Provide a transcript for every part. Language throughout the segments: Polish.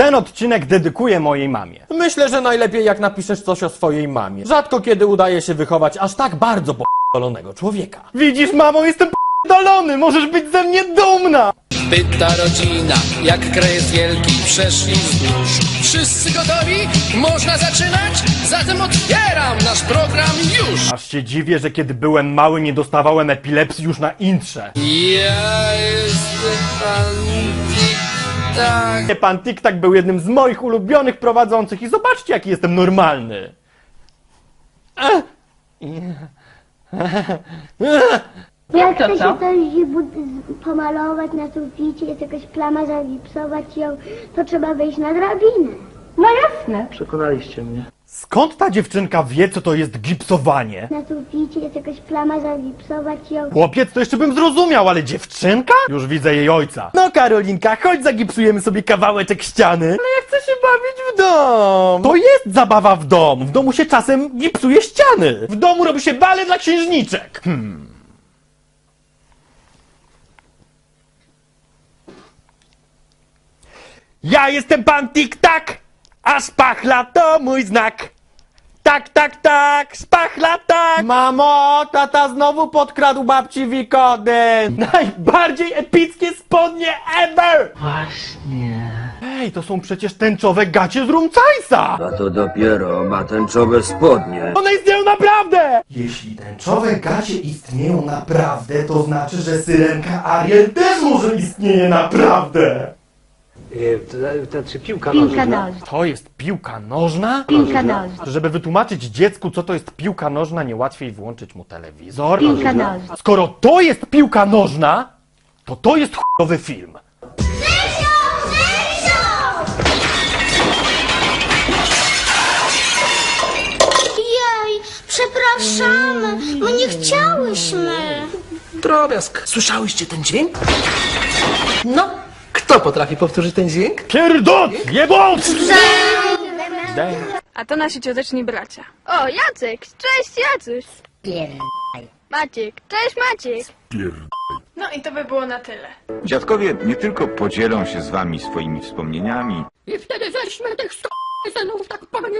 Ten odcinek dedykuję mojej mamie. Myślę, że najlepiej jak napiszesz coś o swojej mamie. Rzadko kiedy udaje się wychować aż tak bardzo p***dolonego człowieka. Widzisz, mamo, jestem p***dolony, możesz być ze mnie dumna! Pyta rodzina, jak kraj jest wielki, przeszli wzdłuż. Wszyscy gotowi? Można zaczynać? Zatem otwieram nasz program już! Aż się dziwię, że kiedy byłem mały nie dostawałem epilepsji już na intrze. Ja jestem pan tak. Nie, Pan TikTok był jednym z moich ulubionych prowadzących i zobaczcie jaki jestem normalny. Jak To chce co? się coś bud- z- pomalować na suficie, jest jakaś plama, zagipsować ją, to trzeba wejść na drabinę. No jasne. Przekonaliście mnie. Skąd ta dziewczynka wie co to jest gipsowanie? Na suficie jest jakaś plama, zagipsować ją. Chłopiec to jeszcze bym zrozumiał, ale dziewczynka? Już widzę jej ojca. No Karolinka, chodź zagipsujemy sobie kawałeczek ściany. Ale ja chcę się bawić w dom. To jest zabawa w dom. W domu się czasem gipsuje ściany. W domu robi się bale dla księżniczek. Hmm. Ja jestem pan Tik-Tak, a szpachla to mój znak. Tak, tak, tak, szpachla tak! Mamo, tata znowu podkradł babci Wikoden! Najbardziej epickie spodnie ever! Właśnie. Ej, to są przecież tęczowe gacie z Rumcajsa! A to dopiero ma tęczowe spodnie. One istnieją naprawdę! Jeśli tęczowe gacie istnieją naprawdę, to znaczy, że syrenka Ariel też może istnieje naprawdę! To, czy piłka Piłka nożna? nożna. To jest piłka nożna? Piłka nożna. Żeby wytłumaczyć dziecku, co to jest piłka nożna, nie łatwiej włączyć mu telewizor. Piłka nożna. Skoro to jest piłka nożna, to to jest chujowy film. Jej, przepraszamy, my nie chciałyśmy. Drobiazg. Słyszałyście ten dźwięk? No, kto potrafi powtórzyć ten dźwięk? Pierdot! Jebot! A to nasi cioteczni bracia. O, Jacek! Cześć, Jacuś! Maciek! Cześć, Maciek! No i to by było na tyle. Dziadkowie nie tylko podzielą się z wami swoimi wspomnieniami, I wtedy weźmy tych synów, tak powiem,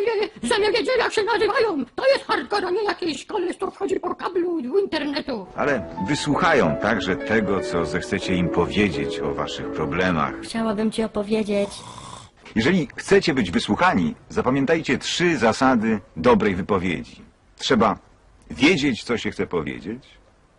że nie wiedzieli jak się nazywają. To jest hardcore, a nie jakiś koleś, co wchodzi po kablu do internetu. ale wysłuchają także tego, co zechcecie im powiedzieć o waszych problemach. Chciałabym ci opowiedzieć. Jeżeli chcecie być wysłuchani, zapamiętajcie trzy zasady dobrej wypowiedzi. Trzeba wiedzieć, co się chce powiedzieć,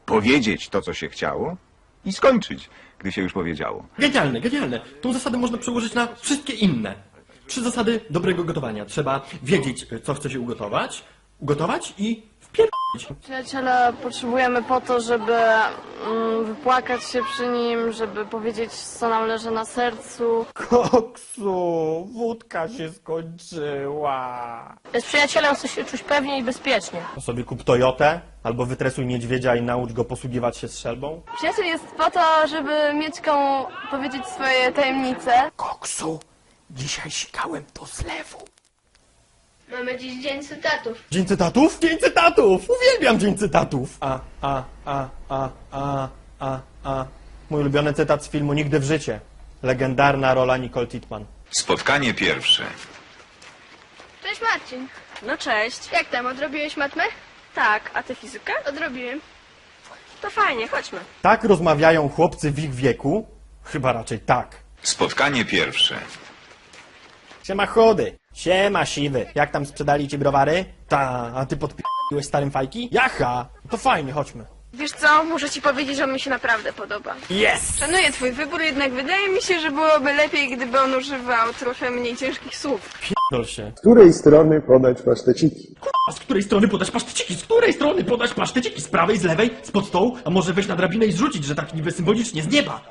powiedzieć to, co się chciało i skończyć, gdy się już powiedziało. Genialne, genialne. Tą zasadę można przełożyć na wszystkie inne. Trzy zasady dobrego gotowania. Trzeba wiedzieć, co chce się ugotować, ugotować i wpierdolić. Przyjaciela potrzebujemy po to, żeby mm, wypłakać się przy nim, żeby powiedzieć, co nam leży na sercu. Koksu, wódka się skończyła. Z przyjacielem chcę się czuć pewnie i bezpiecznie. To sobie kup Toyotę, albo wytresuj niedźwiedzia i naucz go posługiwać się strzelbą. Przyjaciel jest po to, żeby mieć komu powiedzieć swoje tajemnice. Koksu, dzisiaj sikałem do zlewu. Mamy dziś dzień cytatów. Dzień cytatów? Dzień cytatów! Uwielbiam dzień cytatów! A, a, a, a, a, a, a. Mój ulubiony cytat z filmu Nigdy w życie. Legendarna rola Nicole Kidman. Spotkanie pierwsze. Cześć, Marcin. No cześć. Jak tam, odrobiłeś matmę? Tak, a ty fizykę? Odrobiłem. To fajnie, chodźmy. Tak rozmawiają chłopcy w ich wieku? Chyba raczej tak. Spotkanie pierwsze. Siema chody. Siema siwy. Jak tam sprzedali ci browary? Ta, a ty podpiłeś starym fajki? Jaha! To fajnie, chodźmy. Wiesz co, muszę ci powiedzieć, że on mi się naprawdę podoba. Yes! Szanuję twój wybór, jednak wydaje mi się, że byłoby lepiej, gdyby on używał trochę mniej ciężkich słów. Dol się. Z której strony podać paszteciki? A z której strony podać paszteciki? Z której strony podać paszteciki? Z prawej, z lewej, spod stołu? A może wejść na drabinę i zrzucić, że tak niby symbolicznie z nieba?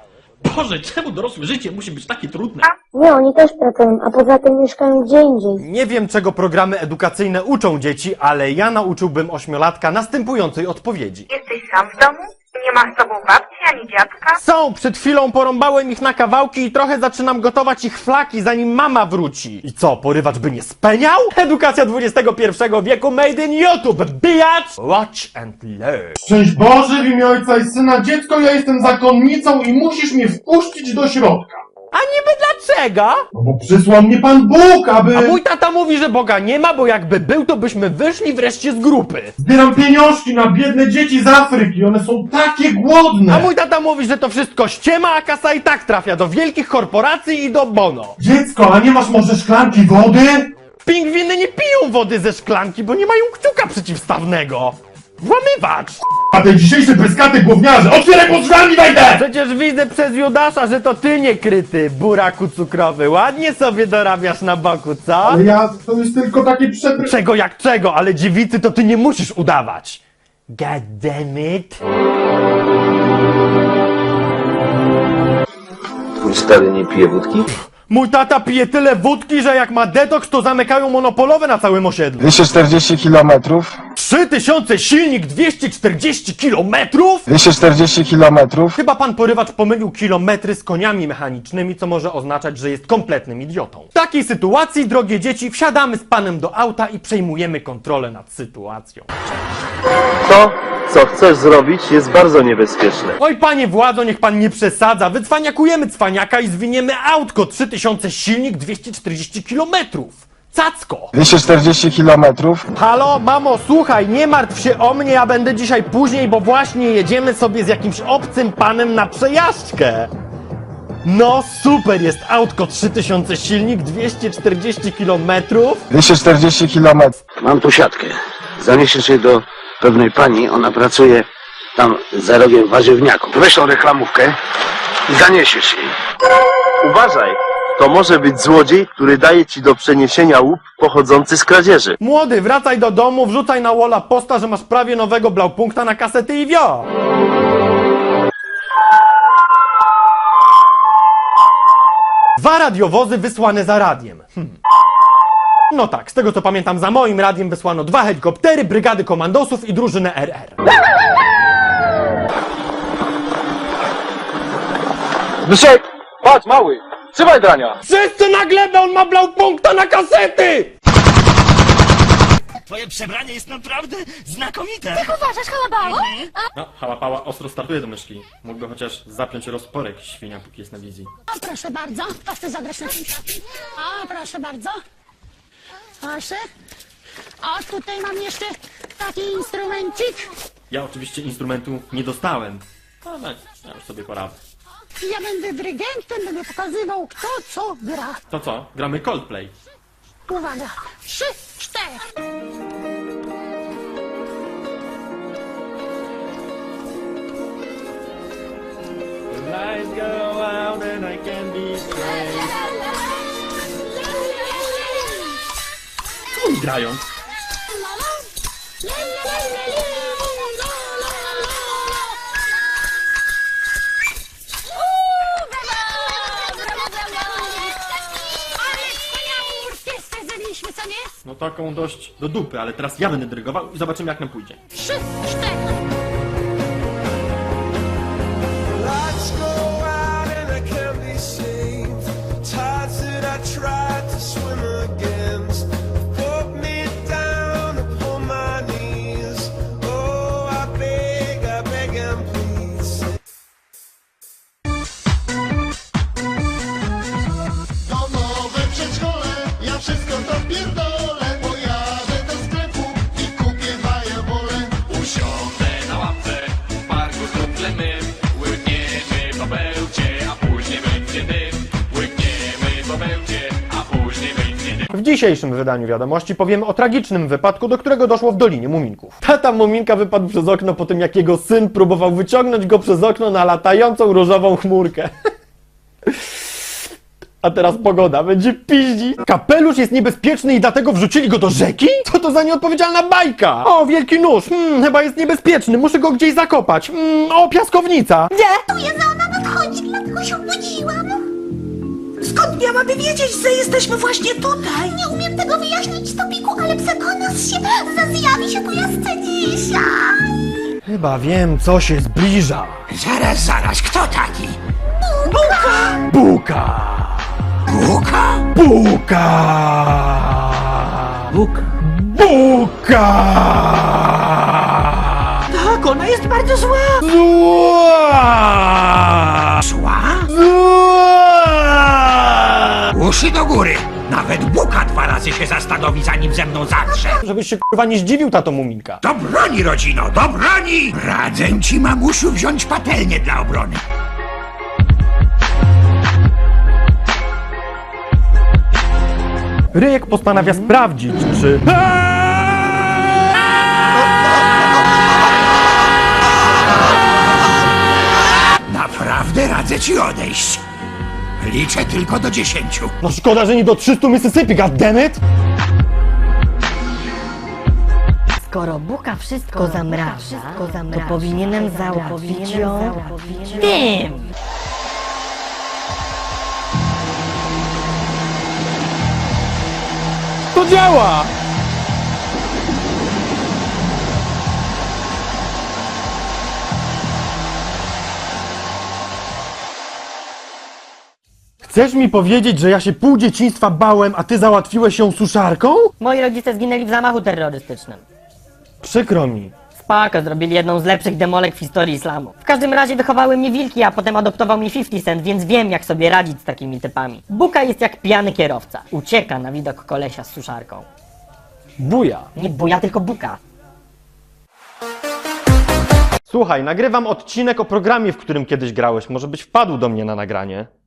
Boże, czemu dorosłe życie musi być takie trudne? Nie, oni też pracują, a poza tym mieszkają gdzie indziej. Nie wiem, czego programy edukacyjne uczą dzieci, ale ja nauczyłbym ośmiolatka następującej odpowiedzi. Jesteś sam w domu? Nie masz z tobą babci ani dziadka? Są! Przed chwilą porąbałem ich na kawałki i trochę zaczynam gotować ich flaki, zanim mama wróci. I co, porywacz by nie speniał? Edukacja XXI wieku made in YouTube, bitch! Watch and learn. Szczęść Boże w imię Ojca i Syna, dziecko, ja jestem zakonnicą i musisz mnie wpuścić do środka. A niby dlaczego? No bo przysłał mnie Pan Bóg, aby... A mój tata mówi, że Boga nie ma, bo jakby był, to byśmy wyszli wreszcie z grupy. Zbieram pieniążki na biedne dzieci z Afryki, one są takie głodne! A mój tata mówi, że to wszystko ściema, a kasa i tak trafia do wielkich korporacji i do bono. Dziecko, a nie masz może szklanki wody? Pingwiny nie piją wody ze szklanki, bo nie mają kciuka przeciwstawnego. Włamywacz! A te dzisiejsze pyskaty gówniarze, otwieraj pod drzwiami, wejdę! Przecież widzę przez Judasza, że to ty nie kryty, buraku cukrowy. Ładnie sobie dorabiasz na boku, co? Ale ja, to jest tylko takie przed... Czego jak czego, ale dziewicy to ty nie musisz udawać. God damn it. Twój stary nie pije wódki? Mój tata pije tyle wódki, że jak ma detoks, to zamykają monopolowe na całym osiedlu. 240 kilometrów, 3000 silnik, 240 kilometrów? 240 kilometrów. Chyba pan porywacz pomylił kilometry z koniami mechanicznymi, co może oznaczać, że jest kompletnym idiotą. W takiej sytuacji, drogie dzieci, wsiadamy z panem do auta i przejmujemy kontrolę nad sytuacją. To, co chcesz zrobić, jest bardzo niebezpieczne. Oj, panie władzo, niech pan nie przesadza. Wycwaniakujemy cwaniaka i zwiniemy autko 3000 silnik, 240 kilometrów. Cacko! 240 kilometrów. Halo, mamo, słuchaj, nie martw się o mnie, ja będę dzisiaj później, bo właśnie jedziemy sobie z jakimś obcym panem na przejażdżkę. No, super jest autko 3000 silnik, 240 kilometrów. 240 kilometrów. Mam tu siatkę. Zaniesiesz je do pewnej pani, ona pracuje tam za rogiem warzywniaku. Weź tą reklamówkę i zaniesiesz jej. Uważaj, to może być złodziej, który daje ci do przeniesienia łup pochodzący z kradzieży. Młody, wracaj do domu, wrzucaj na walla posta, że masz prawie nowego blaupunkta na kasety i wio. Dwa radiowozy wysłane za radiem. Hmm. No tak, z tego co pamiętam, za moim radiem wysłano dwa helikoptery, brygady komandosów i drużynę RR. Wysiek! Patrz, mały! Trzymaj drania! Wszyscy na glebę, on ma blaupunkta na kasety! Twoje przebranie jest naprawdę znakomite! Uważasz, hałabało? No, hałapała ostro startuje do myśli. Mógłby chociaż zapiąć rozporek świnia, póki jest na wizji. O, proszę bardzo. To chcę zagrać na czymś. O, proszę bardzo. Proszę. O, tutaj mam jeszcze taki instrumencik. Ja oczywiście instrumentu nie dostałem, ale ja już sobie poradzę. Ja będę dyrygentem, będę pokazywał kto co gra. To co, gramy Coldplay. Uwaga. Trzy, cztery. Lights go out and I can be. Co oni grają? Taką dość do dupy, ale teraz ja będę dyrygował i zobaczymy jak nam pójdzie. Trzy, cztery. Dzisiejszym wydaniu wiadomości powiemy o tragicznym wypadku, do którego doszło w Dolinie Muminków. Tata Muminka wypadł przez okno po tym, jak jego syn próbował wyciągnąć go przez okno na latającą różową chmurkę. A teraz pogoda, będzie piździ. Kapelusz jest niebezpieczny i dlatego wrzucili go do rzeki? Co to za nieodpowiedzialna bajka? O, wielki nóż, hmm, chyba jest niebezpieczny, muszę go gdzieś zakopać. Hmm, o, piaskownica. Gdzie? Tu jest ona nadchodzi, dlatego się obudziłam. Skąd miałaby wiedzieć, że jesteśmy właśnie tutaj? Nie umiem tego wyjaśnić, Topiku, ale przekonasz się, że zjawi się po jaskini dzisiaj. Chyba wiem, co się zbliża. Zaraz, zaraz, kto taki? Buka! Buka! Buka? Buka! Buka. Buka! Tak, ona jest bardzo? Zła! Do góry! Nawet Buka dwa razy się zastanowi, zanim ze mną zatrze! Żebyś się kurwa nie zdziwił, tato Muminka. Do broni, rodzino, do broni! Radzę ci, mamusiu, wziąć patelnię dla obrony. Ryjek postanawia sprawdzić, czy... Naprawdę radzę ci odejść. Liczę tylko do dziesięciu. No szkoda, że nie do 300 Mississippi, goddammit! Skoro Buka wszystko zamraża, to powinienem załatwić ją tym. To działa! Chcesz mi powiedzieć, że ja się pół dzieciństwa bałem, a ty załatwiłeś ją suszarką? Moi rodzice zginęli w zamachu terrorystycznym. Przykro mi. Spoko, zrobili jedną z lepszych demolek w historii islamu. W każdym razie wychowały mnie wilki, a potem adoptował mnie 50 Cent, więc wiem jak sobie radzić z takimi typami. Buka jest jak pijany kierowca. Ucieka na widok kolesia z suszarką. Buja. Nie buja, tylko buka. Słuchaj, nagrywam odcinek o programie, w którym kiedyś grałeś. Może byś wpadł do mnie na nagranie?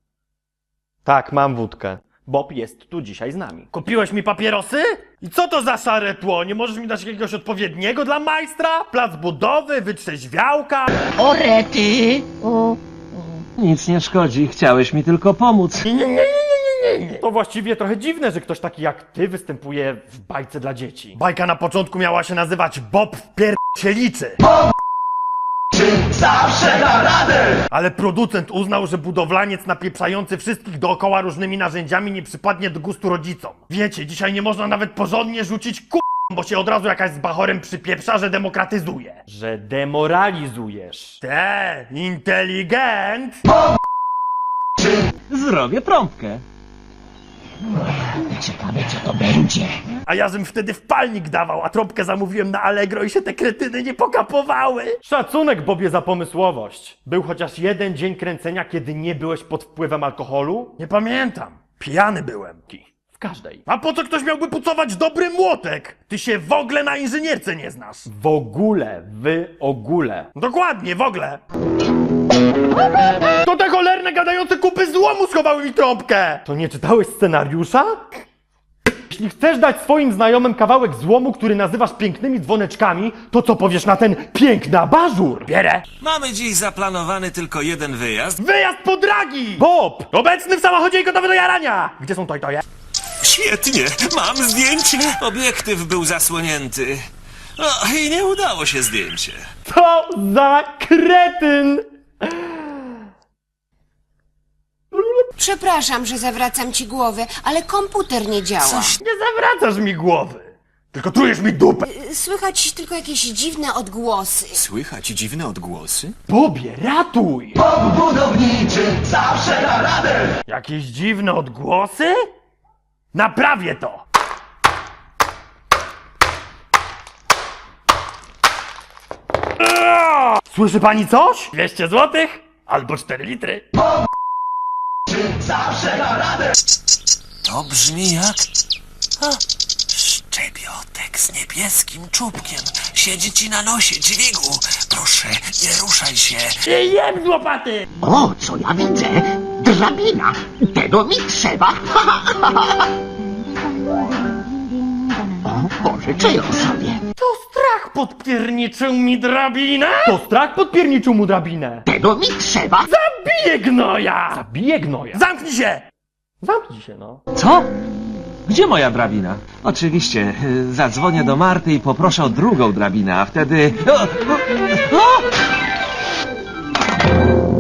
Tak, mam wódkę. Bob jest tu dzisiaj z nami. Kupiłeś mi papierosy? I co to za szare tło? Nie możesz mi dać jakiegoś odpowiedniego dla majstra? Plac budowy, wytrzeźwiałka? Orety! Nic nie szkodzi, chciałeś mi tylko pomóc. Nie, nie, nie, nie, nie, nie, nie. To właściwie trochę dziwne, że ktoś taki jak ty występuje w bajce dla dzieci. Bajka na początku miała się nazywać Bob w pier... się liczy. Zawsze da radę! Ale producent uznał, że budowlaniec napieprzający wszystkich dookoła różnymi narzędziami nie przypadnie do gustu rodzicom. Wiecie, dzisiaj nie można nawet porządnie rzucić ku... bo się od razu jakaś z bachorem przypieprza, że demokratyzuje. Że demoralizujesz. Te, inteligent! Zrobię prąbkę. Ciekawe co to będzie. A ja żem wtedy wpalnik dawał, a trąbkę zamówiłem na Allegro i się te kretyny nie pokapowały. Szacunek Bobie za pomysłowość. Był chociaż jeden dzień kręcenia, kiedy nie byłeś pod wpływem alkoholu? Nie pamiętam. Pijany byłem. Ki. W każdej. A po co ktoś miałby pucować dobry młotek? Ty się w ogóle na inżynierce nie znasz. W ogóle, w ogóle. Dokładnie, w ogóle. To te cholerne gadające złomu schowały mi trąbkę! To nie czytałeś scenariusza? Jeśli chcesz dać swoim znajomym kawałek złomu, który nazywasz pięknymi dzwoneczkami, to co powiesz na ten piękny abażur? Bierę. Mamy dziś zaplanowany tylko jeden wyjazd. Wyjazd po dragi! Bob! Obecny w samochodzie i gotowy do jarania! Gdzie są tojtoje? Świetnie, mam zdjęcie. Obiektyw był zasłonięty. O, i nie udało się zdjęcie. To za kretyn! Przepraszam, że zawracam ci głowę, ale komputer nie działa. Nie zawracasz mi głowy! Tylko trujesz mi dupę! Słychać tylko jakieś dziwne odgłosy. Słychać dziwne odgłosy? Bobie, ratuj! Bob budowniczy zawsze da radę! Jakieś dziwne odgłosy? Naprawię to! Słyszy pani coś? 200 złotych? Albo 4 litry. Zawsze da radę! To brzmi jak... A, szczebiotek z niebieskim czubkiem. Siedzi ci na nosie, dźwigu. Proszę, nie ruszaj się. Nie jem z łopaty! O, co ja widzę? Drabina! Tego mi trzeba! o, pożyczę ją sobie. To strach podpierniczył mi drabinę? To strach podpierniczył mu drabinę. Tego mi trzeba! Zabiję gnoja! Zabiję gnoja! Zamknij się! Zamknij się, no. Co? Gdzie moja drabina? Oczywiście, y, zadzwonię do Marty i poproszę o drugą drabinę, a wtedy... O, o, o!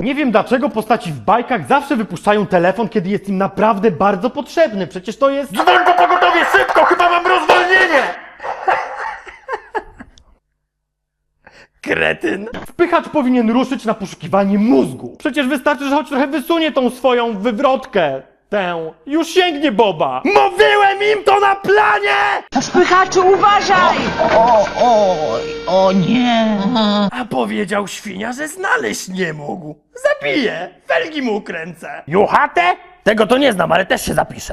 Nie wiem dlaczego postaci w bajkach zawsze wypuszczają telefon, kiedy jest im naprawdę bardzo potrzebny. Przecież to jest... Dzwoń po pogotowie szybko! Chyba mam rozwolnienie! Kretyn! Wpychacz powinien ruszyć na poszukiwanie mózgu. Przecież wystarczy, że choć trochę wysunie tą swoją wywrotkę. Tę. Już sięgnie Boba. Mówiłem im to na planie! Spychaczu, uważaj! O, o, o nie! A powiedział świnia, że znaleźć nie mógł. Zabiję! Felgi mu ukręcę. Juchate? Tego to nie znam, ale też się zapiszę.